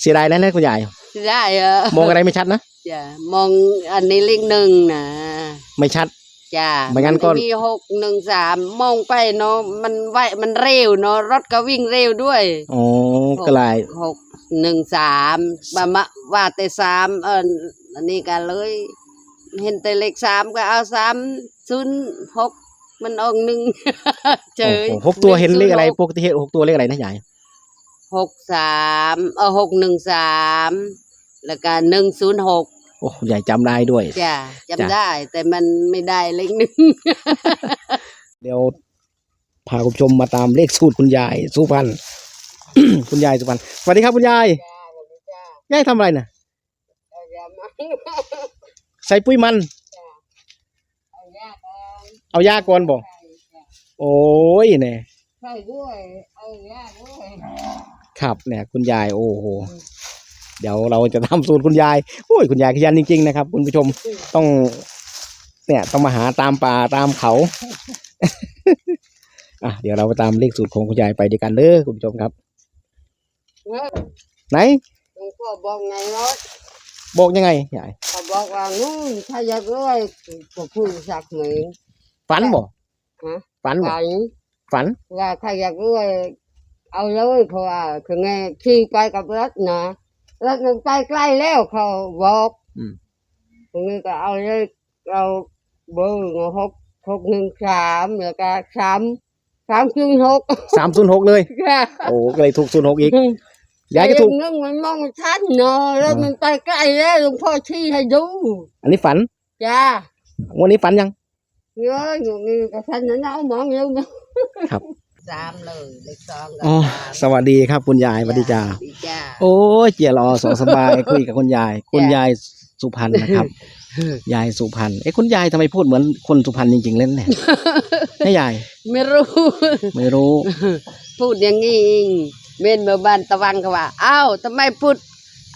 เสียดายแล้วนะคุณยายได้เออมองอะไรไม่ชัดนะจ้ะมองอันนี้เลขหนึ่งนะไม่ชัด จ้ะไม่งั้นก็ มีหกหนึ่งสามมองไปเนาะมันไวมันเร็วเนาะรถก็วิ่งเร็วด้วยอ๋อก็ลายหกหนึ่งสามบามะว่าแต่สามเอออันนี้กันเลย เห็นแต่เลขสามก็เอาสามศูนย์หกมันออกหนึ่งเจอโอ้โหหกตัวเห็นเลขอะไรปกติเห็นหกตัวเลขอะไรนะยาย หกสามเออหกหนึ่งสามแล้วก็หนึ่งศูนย์หกโอ้คุณยายจำได้ด้วยจ้ะจ้ะจำได้ แต่มันไม่ได้เลขหนึ่ง เดี๋ยวพาคุณผู้ชมมาตามเลขสูตรคุณยายสุพรรณ คุณยายสุพรรณสวัสดีครับคุณยายยายทำอะไรน่ะ ใส่ปุ๋ยมัน เอายาก่อนบอกโอ้ยเนี่ย ใช่ด้วย เอายากด้วย ครับเนี่ยคุณยายโอ้โหเดี๋ยวเราจะทำสูตรคุณยายโอ้ยคุณยายขยันจริงๆนะครับ คุณผู้ชมต้องเนี่ยต้องมาหาตามป่าตามเขาอะเดี๋ยวเราไปตามเลขสูตรของคุณยายไปด้วยกันเด้อคุณผู้ชมครับไหนหลวงพ่อบอกไงเนาะบอกยังไงยายเขาบอกว่านู่นถ้าอยากรวยก็พูดสักเหมือนฝันบ่ฮะฝันบ่ฝันฝันว่าใครอยากรวย เอาเลยเพราะว่าคือไงขี่ไปกับรถนะรถมันไปใกล้แล้วเขาบอกอืมตรงนี้ก็เอาเลยเอาเบอร์หกหกหนึ่งสามแล้วก็สามสามศูนย์หกสามศูนย์หกเลย ค่ะโอ้ก็เลยถูกศูนย์หกอีกยายก็ถูกแต่เรื่องมันมองไม่ชัดเนาะรถมันไปใกล้แล้วหลวงพ่อชี้ให้ดูอันนี้ฝันจ้าวันนี้ฝันยัง เยอะอยู่นี่ก็ท่านนั้นเอามองอยู่นะครับ สามเลยเลขสองกับอ๋อสามสวัสดีครับคุณยายสวัสดีจ้าดีจ้าโอ้ยเจียรอสอสบายคุยกับคุณยาย คุณจ้ะยายสุพรรณนะครับ ยายสุพรรณเอ้คุณยายทำไมพูดเหมือนคนสุพรรณจริงๆเล่นเนี่ยให้ยายไม่รู้ ไม่รู้ พูดอย่างนี้เองเม่นเมื่อบ้านตะวันเขาว่าอ้าวทำไมพูด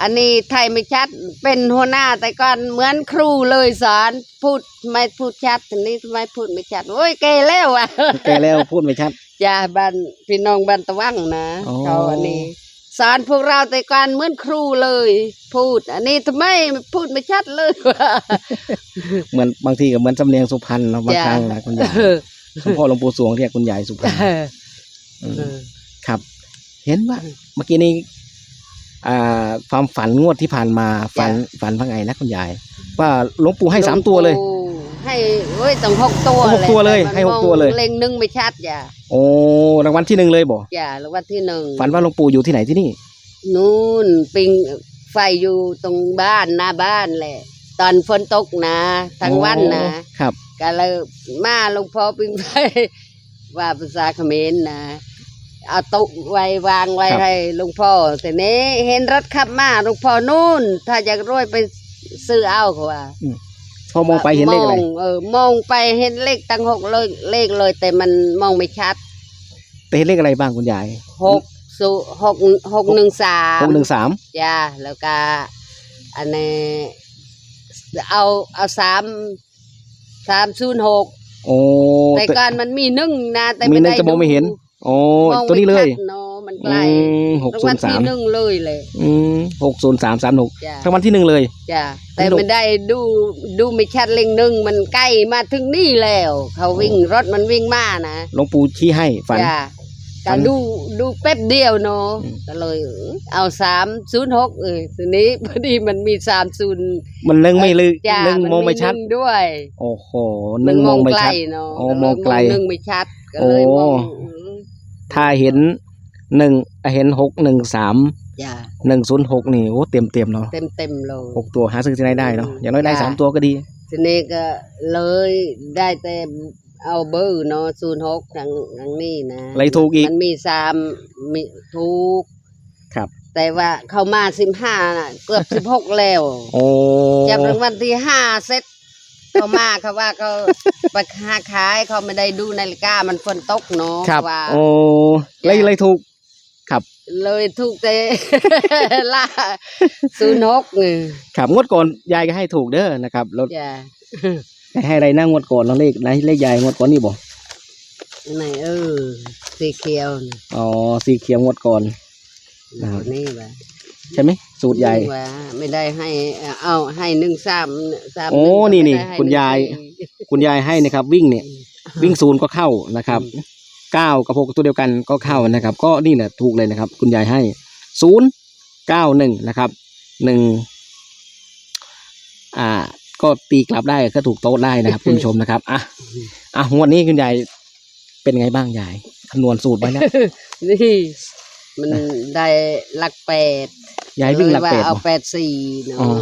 อันนี้ไทยไม่ชัดเป็นหัวหน้าแต่ก่อนเหมือนครูเลยสอนพูดไม่พูดชัดทีนี้ทำไมพูดไม่ชัดโอ้ยแกแล้วอะแกแล้วพูดไม่ชัด จ้าบ้านพี่น้องบ้านตะวังนะอ๋อ เขาอันนี้ สอนพวกเราแต่ก่อนเหมือนครูเลย พูด อันนี้ทำไมพูดไม่ชัดเลยวะเหมือนบางทีก็เหมือนสำเนียงสุพรรณเนาะบางจ้ะครั้งนะคุณยายหลวงพ่อหลวงปู่สวงเรียกคุณยายสุพรรณอืมครับ เห็นว่าเมื่อกี้นี้อ่าความฝันงวดที่ผ่านมาฝันฝันว่าไงนะคุณยายว่าหลวงปู่ให้สามตัวเลยหวงปู่ ให้เว้ยต้องหกตัวหกตัวเลยแต่มันให้หกตัวเลยมองเล็งหนึ่งไม่ชัดจ้ะโอ้รางวัลที่หนึ่งเลยบ่จ้ะแล้ววันที่หนึ่งฝันว่าหลวงปู่อยู่ที่ไหนที่นี่ นู่นปิงไฟอยู่ตรงบ้านหน้าบ้านแหละ ตอนฝนตกนะทั้งวันนะครับก็เลยมาหลวงพ่อปิงไฟว่าภาษาเขมรนะเอาโต๊ะไว้วางไว้ครับให้หลวงพ่อแต่นี้เห็นรถขับมาหลวงพ่อนู่น ถ้าอยากรวยไปซื้อเอาเขาว่าพ อมองไปเห็นเลขอะไรมองเออมองไปเห็นเลขตั้งหกเลยเลขเลย แต่มันมองไม่ชัดแต่เห็นเลขอะไรบ้างคุณยายหกศูหกหกหนึ่งสามหกหนึ่งสามจ้าแล้วก็อันนี้เอาเอาสามสามศูนย์หกโอ้แต่ก่อนมันมีหนึ่งนะแต่มีหนึ่งด้จะมองไม่เห็นโอ้มองตัวนี้เลยไม่ชัดเนาะมันไกลหกรางศูวันลย์สาที่มหนึ่งเลยเลยอืมหกศูนย์สามสามหกจ้ารางวัลที่หนึ่งเลย จ้าแต่ลูกไม่ได้ดูดูไม่ชัดเลงหนึ่งมันใกล้มาถึงนี่แล้ว เขาวิ่งรถมันวิ่งมานะหลวงปู่ชี้ให้ฝัน จ้าฝัก็นดูดูแป๊บเดียวเนาะอืม ก็เลยเออเอาสามศูนย์หกเออทีนี้พอดีมันมีสามศูนย์ มันเนึ่งไม่ลึกจ้าเนึ่งมองไม่ชัด หนึ่งด้วยโอ้โหหนึ่งมองไม่ชัดเนาะอ๋อมองไกลหนึ่งไม่ชัดก็เลยโอ้ มอง ถ้าเห็นหนึ่งเห็นหกหนึ่งสามจ้าหนึ่งศูนย์หกนี่โอ้เต็มเต็มๆเนาะเต็มเต็มๆเลย หกตัวหาซื้อที่ไหนได้เนาะอืมอย่างน้อยได้จ้ะสามตัวก็ดี ทีนี้ก็เลยได้แต่เอาเบอร์เนาะศูนย์หกทางทางนี้นะเลยถูกอีกมันมีสามมีถูกครับ แต่ว่าเข้ามาสิบห้าน่ะ เกือบสิบหกแล้ว โอ้จับรางวัลที่ห้าเซต เขามาเขาว่าเขาไปค้าขายเขาไม่ได้ดูนาฬิกามันฝนตกเนาะครับว่าโอ้เลยเลยถูก ครับ เลยถูกแต่ล่าศูนย์หกไงครับงวดก่อนยายก็ให้ถูกเด้อนะครับแล้วจ้ะให้อะไรนะงวดก่อนเราเลขไหนเลขยายงวดก่อนนี่บ่ไหนเออสีเขียวน่ะอ๋อสีเขียวงวดก่อนครับนี่แหละใช่ไหม สูตรใหญ่ว่าไม่ได้ให้เอาให้หนึ่งสามสามโอ้หงนี่ไม่นี่ได้ให้คุณยายหนึ่งสี่คุณยายให้นะครับ วิ่งเนี่ย วิ่งศูนย์ก็เข้านะครับเก้ากับหกตัวเดียวกันก็เข้านะครับ ก็นี่แหละถูกเลยนะครับ คุณยายให้ศูนย์เก้าหนึ่งนะครับหนึ่งอ่า ก็ตีกลับได้ก็ถูกโต๊ะได้นะครับ คุณผู้ชมนะครับอะอะงวดนี้คุณยายเป็นไงบ้างยายคำนวณสูตรไว้แล้วนี่มันได้หลักแปด ยายวิ่งหลักว่าแปดเอาบ่แปดสี่เนาอ๋อะ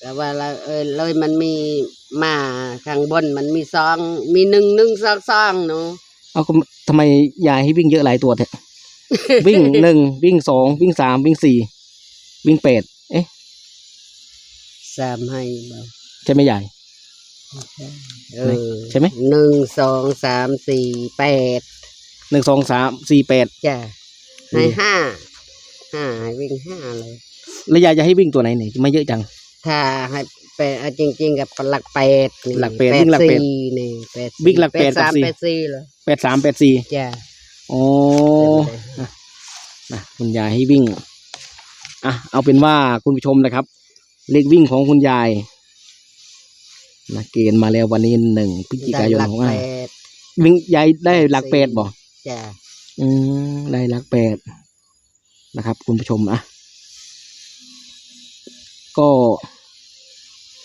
แต่ว่าเราเออเลยมันมีมาข้างบนมันมีซอง มีหนึ่งหนึ่งซองซองเนาะเอาก็ทำไมยายให้วิ่งเยอะหลายตัวเนี่ยวิ่งหนึ่งวิ่งสองวิ่งสามวิ่งสี่วิ่งแปดเอ๊ะสามให้บ่ใช่ไหมยายเออใช่ไหมหนึ่งสองสามสี่แปดหนึ่งสองสามสี่แปดจ้ะอืมให้ห้า ห้าให้วิ่งห้าเลย แล้วยายจะให้วิ่งตัวไหนเนี่ยไม่เยอะจัง ถ้าให้แปดเอาจริง ๆ กับหลักแปดนี่หลักแปดวิ่งหลักแปดสี่นี่แปดสี่วิ่งหลักแปดกับสามสี่ แปดสี่เลยแปดสามแปดสี่จ้ะโอ้นะคุณยายให้วิ่งอะเอาเป็นว่าคุณผู้ชมนะครับ เลขวิ่งของคุณยายนะเกณฑ์มาแล้ววันนี้หนึ่งพฤศจิได้กายนหลักของแปอ่าดวิ่งยายได้หลักแปดบ่จ้ะอืมได้หลักแปด นะครับ คุณผู้ชมอะก็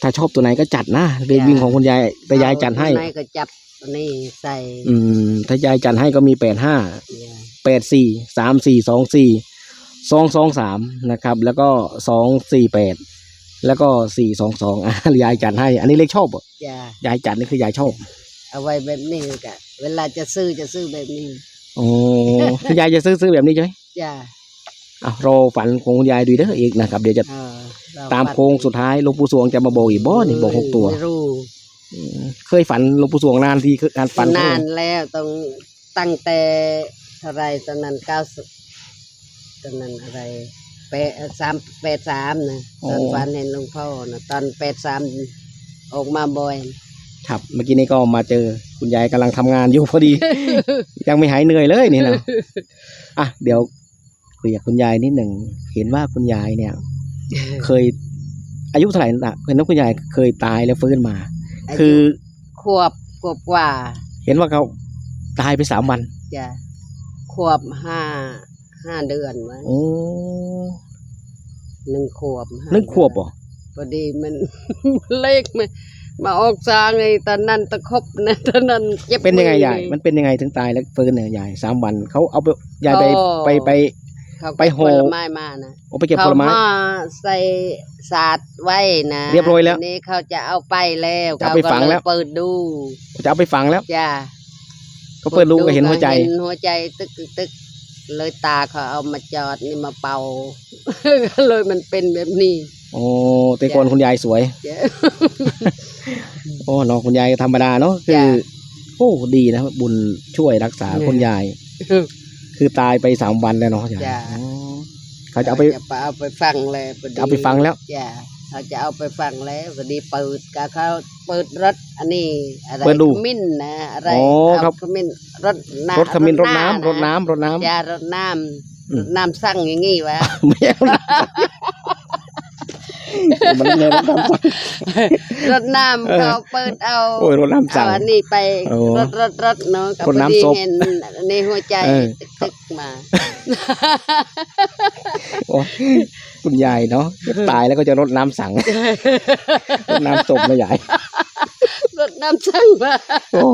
ถ้าชอบตัวไหนก็จัดนะเลขวิ่งของคุณยายแต่ยายจัดให้เอาไหนก็จับอันนี่ใส่อืม ถ้ายายจัดให้ก็มีแปดห้าจ้ะแปดสี่สามสี่สองสี่สองสองสามนะครับ แล้วก็สองสี่แปดแล้วก็สี่สองสองอะยายจัดให้ อันนี้เลขชอบเหรอจ้ะยายจัดนี่คือยายชอบเอาไว้แบบนี้กะเวลาจะซื้อจะซื้อแบบนี้โอ้ยายจะซื้อซื้อแบบนี้ใช่ไหมจ้ะ อะรอฝันของคุณยายดูเด้ออีกนะครับ เดี๋ยวจะเออเรตามโค้งสุดท้ายหลวงปู่สวงจะมาบอกอีกบ่นี่บอกหกตัวไม่รู้อืมเคยฝันหลวงปู่สวงนานทีคือการฝันนานแล้วต้องตั้งแต่เท่าไรตอนนั้นเก้าสิบตอนนั้นอะไรแปดสามแปดสามนะตอนฝันเห็นหลวงพ่อนะตอนแปดสามออกมาบ่อย ครับ เมื่อกี้นี้ก็มาเจอคุณยายกำลังทำงานอยู่พอดี ยังไม่หายเหนื่อยเลยนี่นะอะเดี๋ยว คุยกับคุณยายนิดหนึ่งเห็นว่าคุณยายเนี่ย เคย อายุเท่าไหร่นะเห็นว่าคุณยายเคยตายแล้วฟื้นมาคือขวบขวบกว่าเห็นว่าเขาตายไปสามวันจะขวบห้าห้าเดือนวะโอ้หนึ่งขวบห้านึกขวบเหรอพอดีมัน เลขมันมาออกซางไงตอนนั้นตะคบนะตอนนั้นเจ็บเป็นยังไงมือ ยายมันเป็นยังไงถึงตายแล้วฟื้นเนี่ยยายสามวันเขาเอาไปยายไปก็ ไปไป เขาไปไปห่ผอลไม้มานะเอาไปเก็บผลไม้ เขาห่อใส่สาดไว้นะเรียบร้อยแล้วทีนี้เขาจะเอาไปแล้วจะเอาไปฝังแล้ว เขาก็เยเปิดดูจะเอาไปฝังแล้ว จ้าเขาเปิดรูก็เห็นหัวใจ เห็นหัวใจตึกตึกตึกเลยตาเขาเอามาจอดนี่มาเป่าเลยมันเป็นแบบนี้โอ้แต่ก่อนคุณยายสวย จ้ะ โอ้เนาะคุณยายก็ธรรมดาเนาะคือ จ้ะโอ้ดีนะบุญช่วยรักษาคุณยาย คือตายไปสามวันแล้วเนาะยายจ้ะอ๋อเขาจะเอาไปจะเอาไปฟังเลยพดีเอาไปฟังแล้ว จ้ะเขาจะเอาไปฟังแล้วพอดีเปิดกับเขาเปิดรถอันนี้อะไรเปิดดูขมิ้นนะอะไรอ๋อเอาครับขมิ้นรถน้รถขมิ้นรถหน้ำรถน้ำรถน้ำ จ้ารถน้อืมำรถน้ำสั่งอย่างงี้วะ ไม่เอานะ มันเลยรถน้ำสั่งรถน้ำเออเขาเปิดเอาโอ้ยรถน้ำสั่งเอาอันนี้ไปโอ้รถรถรถเนาะก็รถพอน้ำดีศพเห็นในหัวใจเออ ตึกตึกมา โอ้คุณยายเนาะตายแล้วก็จะรดน้ำสั่ง รดน้ำศพนะยายรถน้ำสั่งมาโอ้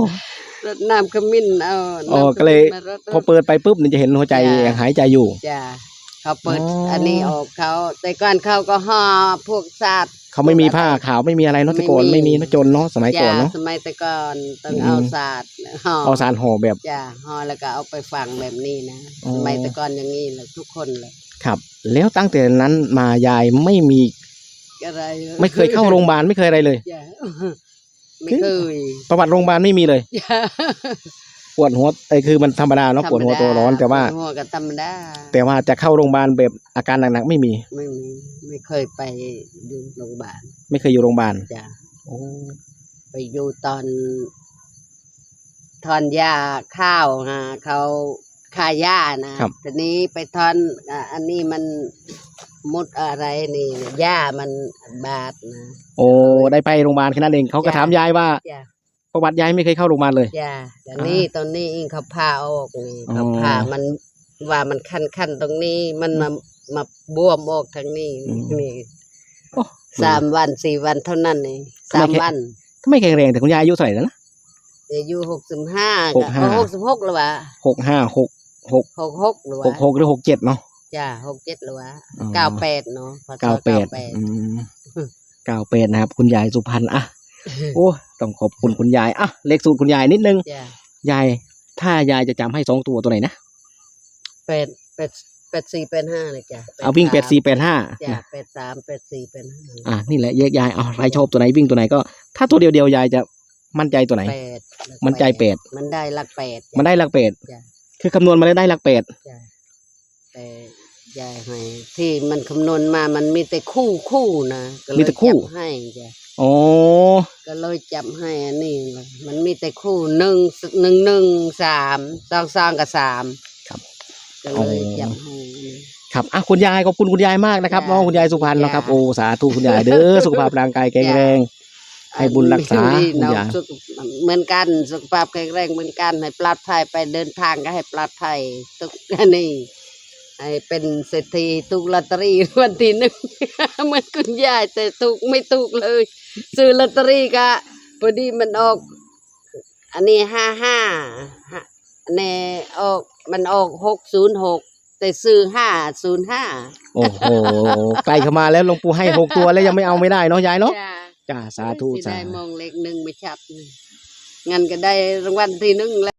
รถน้ำขมิ้นเอาอ๋อน้ำก็เลย ขมิ้นมารดพอเปิดไปปุ๊บนี่จะเห็นหัวใจจ้ะยังหายใจอยู่ จ้ะ เขาเปิดอ๋ออั อันนี้ออกเขา แต่ก่อนเขาก็ห่อพวกสัตว์ เขาไม่มีผ้าขาวไม่มีอะไรเนาะแต่ก่อนไม่ไม่มี มีเนาะจนเนาะสมัยก่อนจ้ะเนาะ สมัยแต่ก่อนต้องอืมเอาสัตว์ห่อเอาสารห่อแบบ จ้ะห่อแล้วก็เอาไปฝังแบบนี้นะอ๋อ สมัยแต่ก่อนอย่างนี้เลยทุกคนเลยครับ แล้วตั้งแต่นั้นมายายไม่มีอะไรไม่เคยเข้าโรงพยาบาลไม่เคยอะไรเลย จ้ะไม่เคยประวัติโรงพยาบาลไม่มีเลย จ้ะ ปวดหัวไอ้คือมันธรรมดาเนาะปวดหัวตัวร้อนแต่ว่า ปดหัวก็ธรรมดาแต่ว่าจะเข้าโรงพยาบาลแบบอาการหนักๆไม่มี ไม่มีไม่เคยไปดูโรงพยาบาลไม่เคยอยู่โรงพยาบาลจ้ะโอ้ไปอยู่ตอนทอนหญ้าข้าวฮะเขาขายหญ้านะครับทีนี้ไปทอนอะอันนี้มันมดอะไรนี่นะหญ้ามันบาดนะ โอ้ได้ไปโรงพยาบาลแค่นั้นเองเขาก็จ้ะ ถามยายว่า จ้ะ ประวัติยายไม่เคยเข้าโรงพยาบาลเลย จ้ะแต่นี่ตอนนี้เองเขาพาออกนี่อ๋อ เขาพามันว่ามันคันคันๆตรงนี้มันมามาบวมออกทางนี้นี่โอ้ สามวันสี่วันเท่านั้นเองทำไม สามแค่วันทำไมแข็งแรงแต่คุณยายอายุเท่าไหร่แล้วนะ อายุหกสิบห้าหกห้า หกสิบหกหรือวะหกห้าหกหกหกหกหรือหวะกหกหรือหกเจ็ดเนาะ จ้ะหกเจ็ดหรือวะอ๋อ เก้าแปดเนาะพศ เก้าแปด98อืมเก้าแปดนะครับ คุณยายสุพรรณอะ โอ้ต้องขอบคุณคุณยายอะเลขสูตรคุณยายนิดนึงจ้ะยาย ถ้ายายจะจำให้สองตัวตัวไหนนะแปดแปดแปดสี่แปดห้าเลยจ้ะเอาวิ่งแปดสี่แปดห้าจ้ะแปดสามแปดสี่แปดห้าอะนี่แหละแยกยายเอาใครชอบตัวไหนวิ่งตัวไหนก็ ถ้าตัวเดียวเดียวๆยายจะมั่นใจตัวไหน แปดหลักมันใจแปด มันได้หลักแปดจ้ะ มันได้หลักแปดจ้ะ คือคำนวณมาแล้วได้หลักแปดจ้ะแต่ยายให้ที่มันคำนวณมามันมีแต่คู่คู่นะก็เลยมีแต่คู่ จับให้จ้ะ อ๋อก็เลยจับให้อันนี้เลยมันมีแต่คู่หนึ่งหนึ่งหนึ่งสามสองสองกับสามครับก็เลยจับให้ครับอะคุณยายขอบคุณคุณยายมากนะครับจ้ะน้องคุณยายสุพรรณเนาะครับจ้ะ โอ้สาธุคุณยายเด้อสุขภาพร่างกายแข็งแรง ให้บุญรักษาดีคุณเนาะยาย สุขเหมือนกันสุขภาพแข็งแรงเหมือนกันให้ปลอดภัยไปเดินทางก็ให้ปลอดภัยทุกอันนี้ ให้เป็นเศรษฐีถูกลอตเตอรี่วันที่หนึ่ง เหมือนคุณยายแต่ถูกไม่ถูกเลย ซื้อลอตเตอรี่ก็พอดีมันออก อันนี้ห้าห้าอันนี้ออกมันออกหกศูนย์หกแต่ซื้อห้าศูนย์ห้าโอ้โหใกล้เข้ามาแล้วหลวงปู่ให้หกตัวแล้วยังไม่เอาไม่ได้เนาะยายเนาะจ้าจ้าสาธุสิสาได้ธุมองเลขหนึ่งไม่ชัดนี่งั้นก็ได้รางวัลที่หนึ่งแล้ว